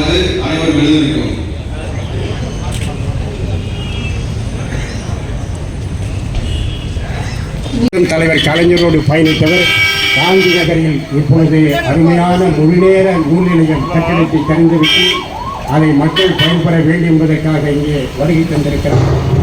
என்று அனைவரும் எழுதியிருக்கும் தலைவர் கலைஞரோடு பயணித்தவர் காந்தி நகரில் இப்பொழுது அருமையான முன்னேற நூல் நிலையம் கட்டணத்தை திறந்துவிட்டு அதை மக்கள் பயன்பெற வேண்டும் என்பதற்காக இங்கே வருகை தந்திருக்கிறார்.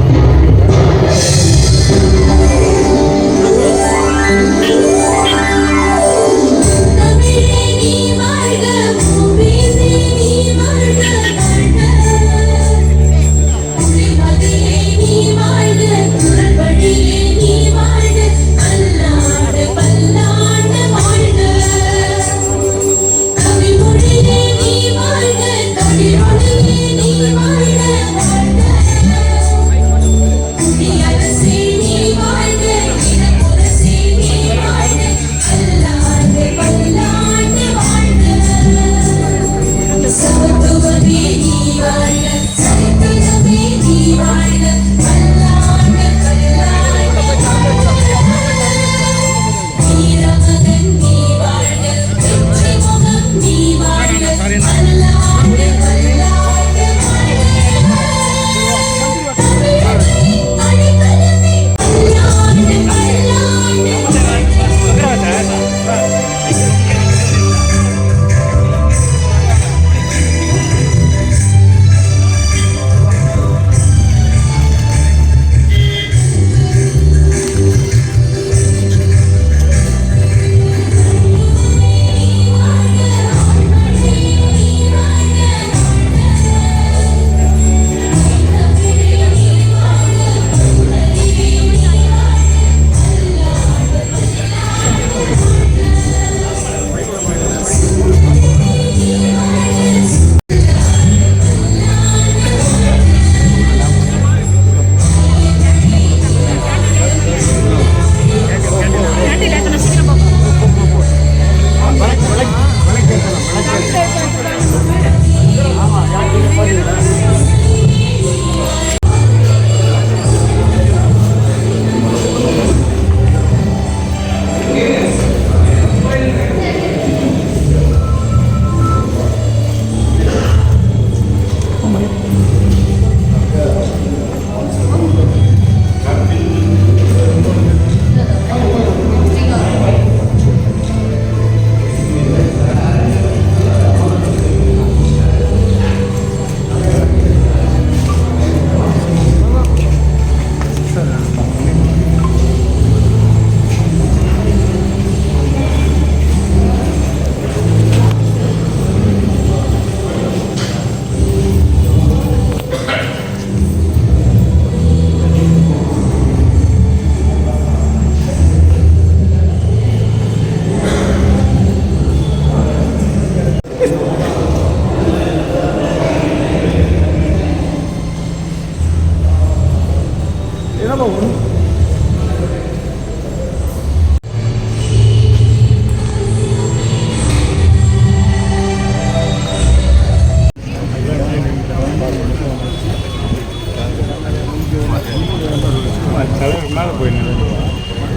தலைவர் மேலே போய்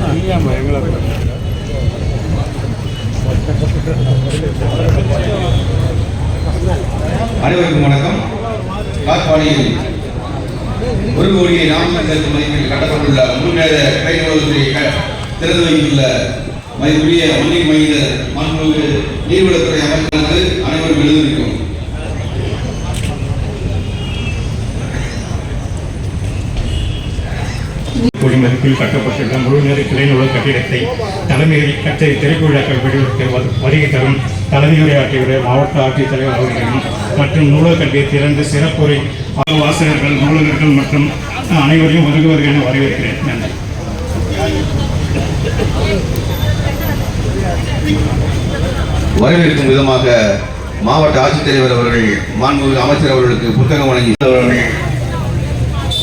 நிலையாம எங்களை அனைவருக்கும் வணக்கம். காட்பாடியில் ஒரு கோடியை நாமக்கல் மதிப்பில் கட்டப்பட்டுள்ள முன்னேற கைநூலகத்தை திறந்து வைத்துள்ள மதிப்புரிய மண்ணின் மனிதர் மாண்புமிகு நீர்வளத்துறை அமைச்சருக்கு அனைவரும் எழுதியிருக்கும் கோடி மதிப்பில் கட்டப்பட்டுள்ள முழுநேர கிளைநூல கட்டிடத்தை தலைமையில் கட்டை திரைக்குழாக்கள் விடுவிக்க வருகை தரும் தலைமை தலைமையுரையாற்றிய மாவட்ட ஆட்சித்தலைவர் அவர்களையும் மற்றும் நூலக கல்வியை திறந்து சிறப்புரை ஆசிரியர்கள் நூலகர்கள் மற்றும் அனைவரையும் வருகுவர்கள் என வரவேற்கிறேன். நன்றி. வரவேற்கும் விதமாக மாவட்ட ஆட்சித்தலைவர் அவர்கள் மாண்புமிகு அமைச்சர் அவர்களுக்கு புத்தகம் வழங்கி அவர்கள்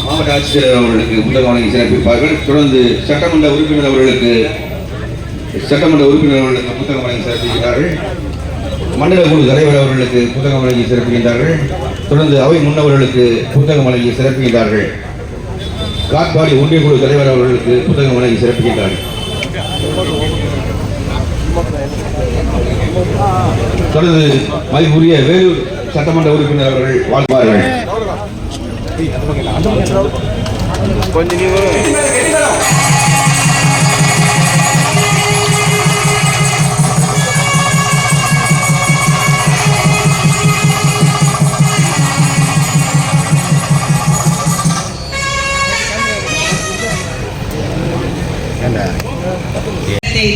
மாவட்ட ஆட்சித்தலைவர் அவர்களுக்கு புத்தக வழங்கி சிறப்பிப்பார்கள் தொடர்ந்து சட்டமன்ற உறுப்பினர் அவர்களுக்கு சட்டமன்ற உறுப்பினர் அவர்களுக்கு புத்தகம் வழங்கி சிறப்பிக்கிறார்கள் மண்டல குழு தலைவர் அவர்களுக்கு புத்தகம் வழங்கி சிறப்பிக்கின்றார்கள் தொடர்ந்து அவை முன்னவர்களுக்கு புத்தகம் வழங்கி சிறப்பிக்கின்றார்கள் காட்பாடி ஒன்றிய குழு தலைவர் அவர்களுக்கு புத்தகம் வழங்கி சிறப்பிக்கின்றார்கள் தொடர்ந்து மதிப்புரிய வேலூர் சட்டமன்ற உறுப்பினர் அவர்கள் வாழ்வார்கள்.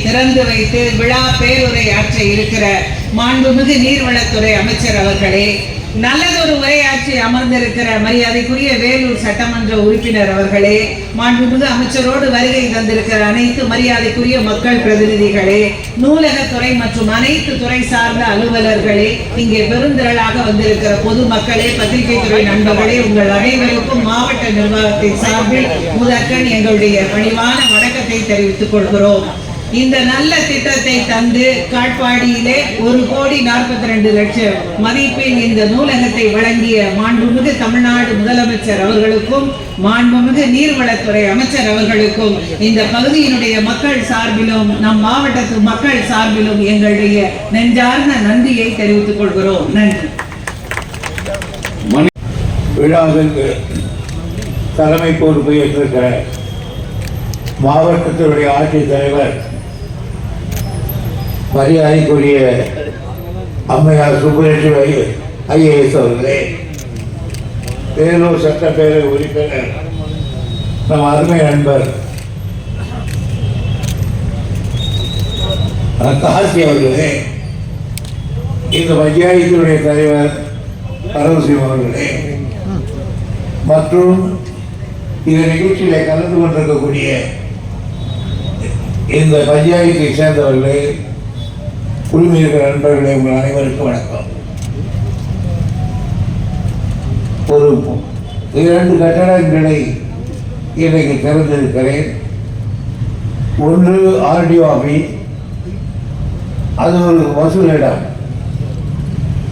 திறந்து வைத்து விழா பேருரை ஆற்ற இருக்கிற மாண்புமிகு நீர்வளத்துறை அமைச்சர் அவர்களே நல்லதொரு உரையாற்றி அமர்ந்திருக்கிற மரியாதைக்குரிய வேலூர் சட்டமன்ற உறுப்பினர் அவர்களே மாண்புமிகு அமைச்சரோடு வருகை தந்திருக்கிற அனைத்து மரியாதைக்குரிய மக்கள் பிரதிநிதிகளே நூலகத்துறை மற்றும் அனைத்து துறை சார்ந்த அலுவலர்களே இங்கே பெருந்திரளாக வந்திருக்கிற பொதுமக்களே பத்திரிகை துறை நண்பர்களே உங்கள் அனைவருக்கும் மாவட்ட நிர்வாகத்தின் சார்பில் முதற்கண் எங்களுடைய பணிவான வணக்கத்தை தெரிவித்துக் கொள்கிறோம். இந்த நல்ல திட்டத்தை தந்து காட்பாடியிலே ஒரு கோடி நாற்பத்தி ரெண்டு லட்சம் மதிப்பில் இந்த நூலகத்தை வழங்கிய மாண்புமிகு தமிழ்நாடு முதலமைச்சர் அவர்களுக்கும் மாண்புமிகு நீர்வளத்துறை அமைச்சர் அவர்களுக்கும் இந்த பகுதியினுடைய மக்கள் சார்பிலும் நம் மாவட்டத்து மக்கள் சார்பிலும் எங்களுடைய நெஞ்சார்ந்த நன்றியை தெரிவித்துக் கொள்கிறோம். நன்றி. விழாவிற்கு தலைமை பொறுப்பு ஏற்றிருக்கிற மாவட்டத்தினுடைய ஆட்சித்தலைவர் மரியாதைக்குரிய அம்மையார் சுப்புலட்சுமி ஐஏஎஸ் அவர்களே வேலூர் சட்டப்பேரவை உறுப்பினர் நம் அருமை நண்பர் காசி அவர்களே இந்த பஞ்சாயத்தினுடைய தலைவர் பரவசிவம் அவர்களே மற்றும் இந்த நிகழ்ச்சியில் கலந்து கொண்டிருக்கக்கூடிய இந்த பஞ்சாயத்தை சேர்ந்தவர்களே குழுமி நண்பர்களே உங்கள் அனைவருக்கும் வணக்கம். ஒரு இரண்டு கட்டடங்களை இன்றைக்கு திறந்திருக்கிறேன். ஒன்று ஆர்டிஓ ஆஃபீஸ் அது ஒரு வசூலிடம்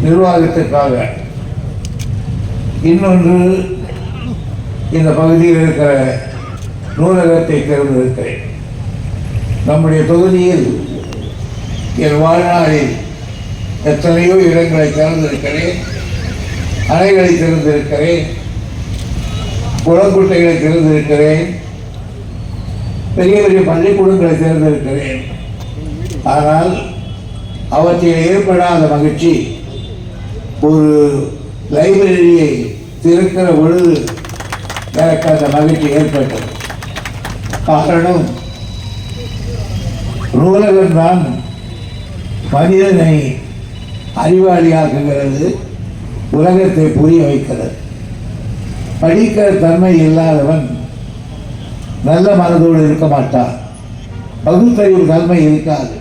நிர்வாகத்துக்காக இன்னொன்று இந்த பகுதியில் இருக்கிற நூலகத்தை திறந்திருக்கிறேன் நம்முடைய தொகுதியில் என் வாழ்நாளில் எத்தனையோ இடங்களை திறந்திருக்கிறேன் அணைகளை திறந்திருக்கிறேன் குளங்குட்டைகளை திறந்திருக்கிறேன் பெரிய பெரிய பள்ளிக்கூடங்களை திறந்திருக்கிறேன். ஆனால் அவற்றில் ஏற்படாத மகிழ்ச்சி ஒரு லைப்ரரியை திறக்கிற பொழுது எனக்கு அந்த மகிழ்ச்சி ஏற்பட்டது. காரணம் நூலகம்தான் மனிதனை அறிவாளியாக்குகிறது உலகத்தை புரிய வைக்கிறது. படிக்கிற தன்மை இல்லாதவன் நல்ல மனதோடு இருக்க மாட்டான். பகுத்தறிவு தன்மை இருக்காது.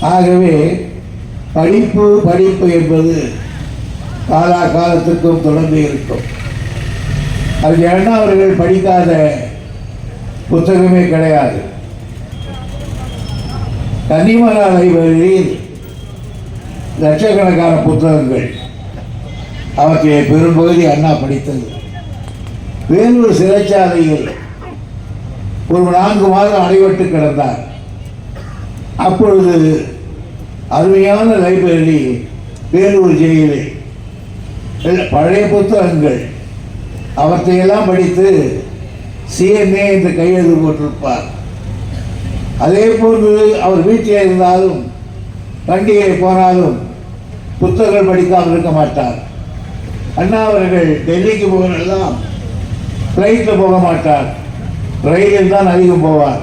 ஆகவே படிப்பு படிப்பு என்பது காலா காலத்துக்கும் தொடர்ந்து இருக்கும். அது அண்ணா அவர்கள் படிக்காத புத்தகமே கிடையாது. கன்னிமலா லைப்ரரியில் லட்சக்கணக்கான புத்தகங்கள். அவற்றை பெரும்பகுதி அண்ணா படித்தது. வேலூர் சிறைச்சாலையில் ஒரு நான்கு மாதம் அடைபட்டு கிடந்தார். அப்பொழுது அருமையான லைப்ரரி வேலூர் ஜெயிலில் பழைய புத்தகங்கள். அவற்றையெல்லாம் படித்து சிஎம்ஏ என்று கையெழுத்து போட்டிருப்பார். அதே போன்று அவர் வீட்டில் இருந்தாலும் பண்டிகை போனாலும் புத்தகங்கள் படிக்காமல் இருக்க மாட்டார். அண்ணா அவர்கள் டெல்லிக்கு போகிறதெல்லாம் ஃப்ளைட்டில் போக மாட்டார். ரயிலில் தான் அதிகம் போவார்.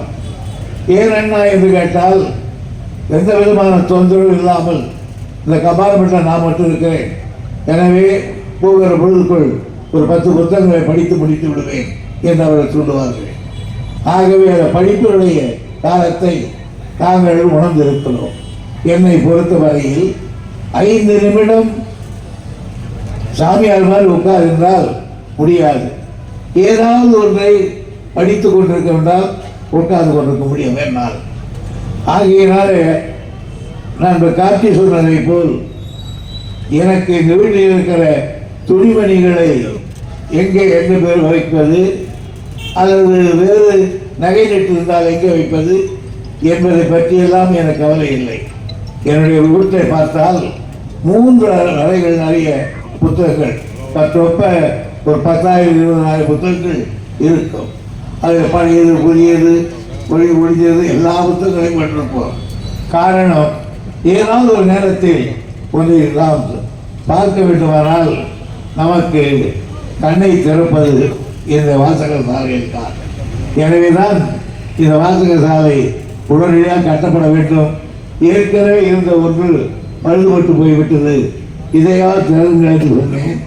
ஏன் அண்ணா என்று கேட்டால் எந்த விதமான தொந்தரவு இல்லாமல் இந்த கபார்மெண்ட்டில் நான் மட்டும் இருக்கிறேன். எனவே போகிற பொழுதுக்குள் ஒரு பத்து புத்தகங்களை படித்து முடித்து விடுவேன் என்று அவர்கள் சொல்லுவார்கள் ஆகவே அந்த படிப்பினுடைய காலத்தை நாங்கள் உணர்ந்திருக்கிறோம். என்னை பொறுத்தவரையில் ஐந்து நிமிடம் சாமியார் மாதிரி உட்கார்ந்தால் முடியாது. ஏதாவது ஒன்றை படித்து கொண்டிருக்கின்றால் வேண்டால் உட்கார்ந்து கொண்டிருக்க முடியும் என்னால். ஆகையினால நான் இப்போ கார்த்தி சொன்னதை போல் எனக்கு இந்த வீட்டில் இருக்கிற துணிமணிகளை எங்கே எங்கே பேர் வைப்பது அல்லது வேறு நகை நட்டு இருந்தால் எங்கே வைப்பது என்பதை பற்றியெல்லாம் எனக்கு கவலை இல்லை. என்னுடைய வீட்டை பார்த்தால் மூன்று அறைகள் நிறைய புத்தகங்கள். பத்தொப்ப ஒரு பத்தாயிரம் இருபதாயிரம் புத்தகங்கள் இருக்கும். அதில் பழையது புதியது ஒளி ஒழிஞ்சது எல்லா புத்தகங்களையும் பெற்றிருப்போம் காரணம் ஏதாவது ஒரு நேரத்தில் ஒன்றை நாம் பார்க்க வேண்டுமானால் நமக்கு கண்ணை திறப்பது இந்த வாசகர் சாலை தான். எனவேதான் இந்த வாசகர் சாலை உடனடியாக கட்டப்பட வேண்டும். ஏற்கனவே இருந்த ஒன்று பழுதுபட்டு போய்விட்டது. இதையாவது திறந்து என்று சொன்னேன்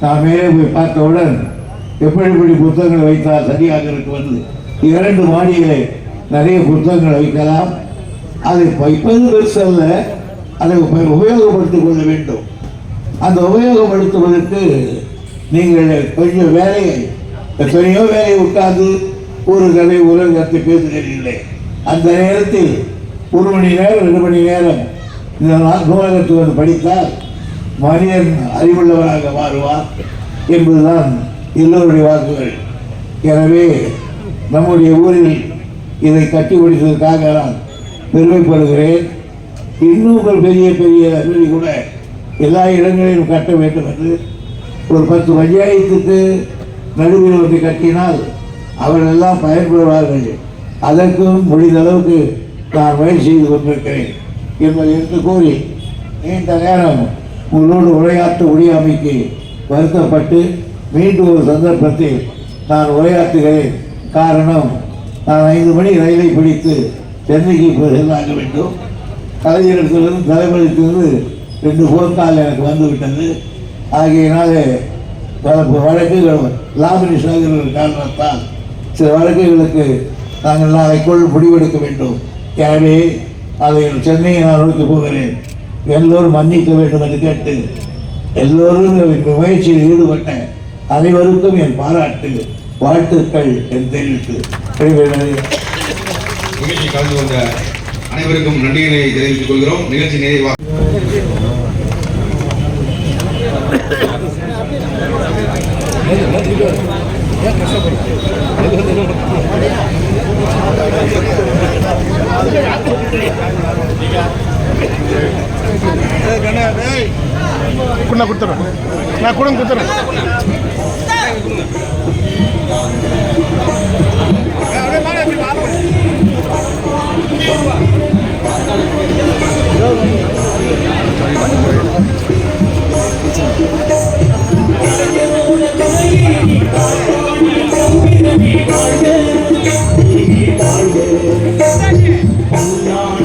நான் மேலே போய் பார்த்தவுடன் எப்படி எப்படி புத்தகங்களை வைத்தால் சரியாக இருக்கும் இரண்டு மாடியிலே நிறைய புத்தகங்களை வைக்கலாம். அதை வைப்பது பெருசல்ல அதை உபயோகப்படுத்திக் கொள்ள வேண்டும். அந்த உபயோகப்படுத்துவதற்கு நீங்கள் கொஞ்சம் வேலையை எத்தனையோ வேலையை உட்கார்ந்து ஒரு கதை உலகத்தை பேசுகிறீர்களே அந்த நேரத்தில் ஒரு மணி நேரம் ரெண்டு மணி நேரம் இந்த நா- நூலகத்துக்கு வந்து படித்தால் மனிதன் அறிவுள்ளவராக மாறுவார் என்பதுதான் எல்லோருடைய வாக்குகள். எனவே நம்முடைய ஊரில் இதை கட்டி முடித்ததற்காக நான் பெருமைப்படுகிறேன். இன்னும் ஒரு பெரிய பெரிய வீடு கூட எல்லா இடங்களிலும் கட்ட வேண்டும் என்று ஒரு பத்து பஞ்சாயத்துக்கு நடுவில் ஒன்று கட்டினால் அவர்களெல்லாம் பயன்படுவார்கள். அதற்கும் முடிந்த அளவுக்கு நான் முயற்சி செய்து கொண்டிருக்கிறேன் என்பதை என்று கூறி நீண்ட நேரம் உங்களோடு உரையாற்ற முடியாமைக்கு வருத்தப்பட்டு மீண்டும் ஒரு சந்தர்ப்பத்தில் நான் உரையாற்றுகிறேன். காரணம் நான் ஐந்து மணி ரயிலை பிடித்து சென்னைக்கு செல்லாக வேண்டும். கலைஞரிடத்திலிருந்து தலைமையிலிருந்து ரெண்டு ஃபோன் கால் எனக்கு வந்து விட்டது ஆகையினாலே பல வழக்குகள் லாபினிஷ் ஆகிற காரணத்தால் சில வழக்குகளுக்கு நாங்கள் நாளைக்குள் முடிவெடுக்க வேண்டும். எனவே அதை சென்னையை நான் நோக்கி போகிறேன் எல்லோரும் மன்னிக்க வேண்டும் என்று கேட்டு எல்லோரும் முயற்சியில் ஈடுபட்ட அனைவருக்கும் என் பாராட்டு வாழ்த்துக்கள் என்று தெரிவித்து நிகழ்ச்சி கலந்து கொண்ட அனைவருக்கும் நன்றிகளை தெரிவித்துக் கொள்கிறோம். நிகழ்ச்சி நிறைவாக நான் கொடுத்துறேன் நான் கூட Thank you.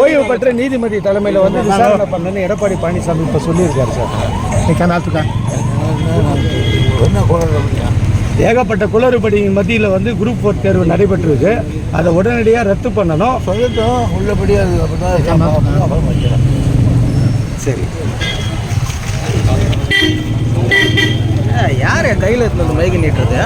ஓய்வு பெற்ற நீதிபதி தலைமையில் வந்து விசாரணை பண்ணணும்னு எடப்பாடி பழனிசாமி இப்போ சொல்லியிருக்காரு சார். நீ கனாத்துக்கா ஏகப்பட்ட குளறுபடி மத்தியில் வந்து குரூப் ஃபோர் தேர்வு நடைபெற்றிருக்கு. அதை உடனடியாக ரத்து பண்ணணும். சொல்லட்டும். உள்ளபடியாக அப்பதான் சரி. யார் கையில் இருந்தது மைக்கு நீட்டுறது?